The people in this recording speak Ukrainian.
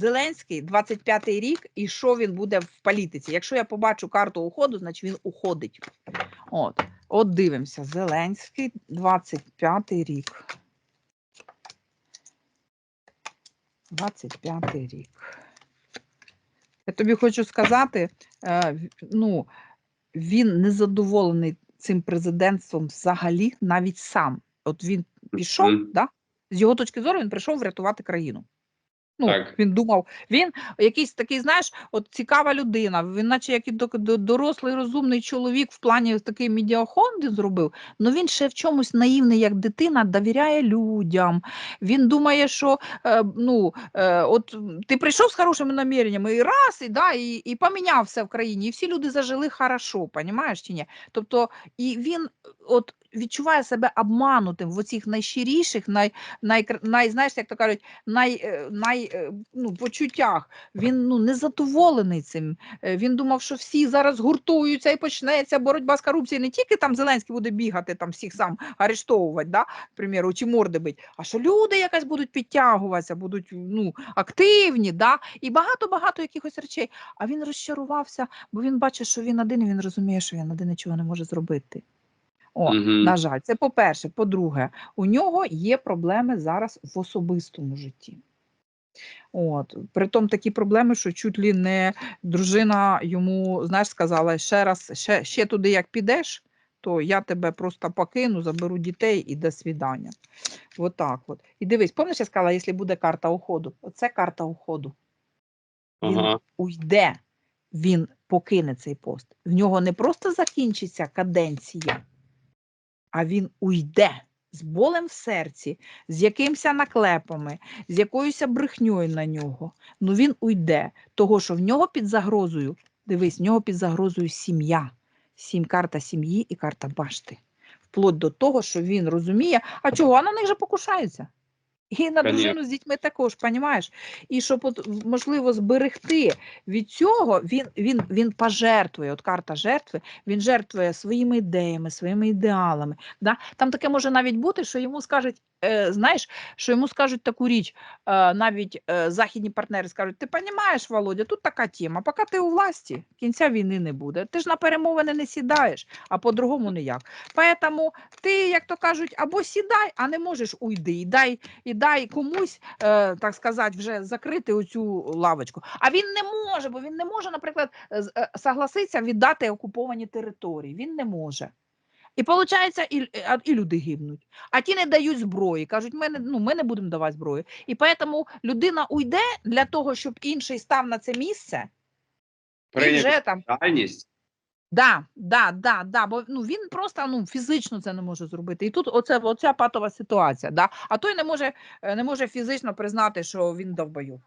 Зеленський 25-й рік, і що він буде в політиці? Якщо я побачу карту уходу, значить він уходить. От, от дивимося. Зеленський, 25-й рік. 25-й рік. Я тобі хочу сказати, е, ну, він не задоволений цим президентством взагалі навіть сам. От він пішов, Мгм. да? з його точки зору, він прийшов врятувати країну. Ну, Так. він думав, він якийсь такий, знаєш, от цікава людина. Він, наче як і до- до- дорослий розумний чоловік в плані такий медіахон він зробив. Ну він ще в чомусь наївний, як дитина, довіряє людям. Він думає, що е, ну, е, от ти прийшов з хорошими наміреннями і раз, і, да, і, і поміняв все в країні, і всі люди зажили хорошо, понімаєш чи ні? Тобто, і він от відчуває себе обманутим в оцих найщиріших, най, най, най, знаєш, як то кажуть, най, е, най, е, ну, почуттях. Він ну, не задоволений цим. Е, Він думав, що всі зараз гуртуються і почнеться боротьба з корупцією. Не тільки там Зеленський буде бігати, там всіх сам арештовувати, да, к примеру, чи морди бить, а що люди якось будуть підтягуватися, будуть ну, активні, да, і багато-багато якихось речей. А він розчарувався, бо він бачить, що він один, і він розуміє, що він один нічого не може зробити. О, Мгм. на жаль, це по-перше. По-друге, у нього є проблеми зараз в особистому житті. От, притом такі проблеми, що чуть ли не дружина йому, знаєш, сказала, ще раз, ще, ще туди як підеш, то я тебе просто покину, заберу дітей і до свідання. От так от. І дивись, пам'ятаєш, я сказала, якщо буде карта уходу, оце карта уходу. Він Ага. уйде, він покине цей пост. В нього не просто закінчиться каденція, а він уйде з болем в серці, з якимся наклепами, з якоюсь брехньою на нього. Ну він уйде, того, що в нього під загрозою, дивись, в нього під загрозою сім'я. Сім карта сім'ї і карта башти. Вплоть до того, що він розуміє, а чого а на них же покушаються. І на дружину з дітьми також, понімаєш? І щоб от, можливо зберегти від цього, він, він, він пожертвує, от карта жертви, він жертвує своїми ідеями, своїми ідеалами. Да? Там таке може навіть бути, що йому скажуть, знаєш, що йому скажуть таку річ, е, навіть е, західні партнери скажуть: ти розумієш, Володя, тут така тема, поки ти у власті, кінця війни не буде. Ти ж на перемовини не сідаєш, а по-другому ніяк. Поэтому ти, як то кажуть, або сідай, а не можеш уйди, і дай, і дай комусь, е, так сказати, вже закрити оцю лавочку. А він не може, бо він не може, наприклад, е, согласитися віддати окуповані території. Він не може. І виходить, і, і люди гибнуть. А ті не дають зброї. Кажуть, ми не, ну, ми не будемо давати зброю. І тому людина уйде для того, щоб інший став на це місце, Прийняти вже там. Да, да, да, да, бо ну він просто ну фізично це не може зробити. І тут оце оця патова ситуація. Да? А той не може, е, не може фізично признати, що він довбойов.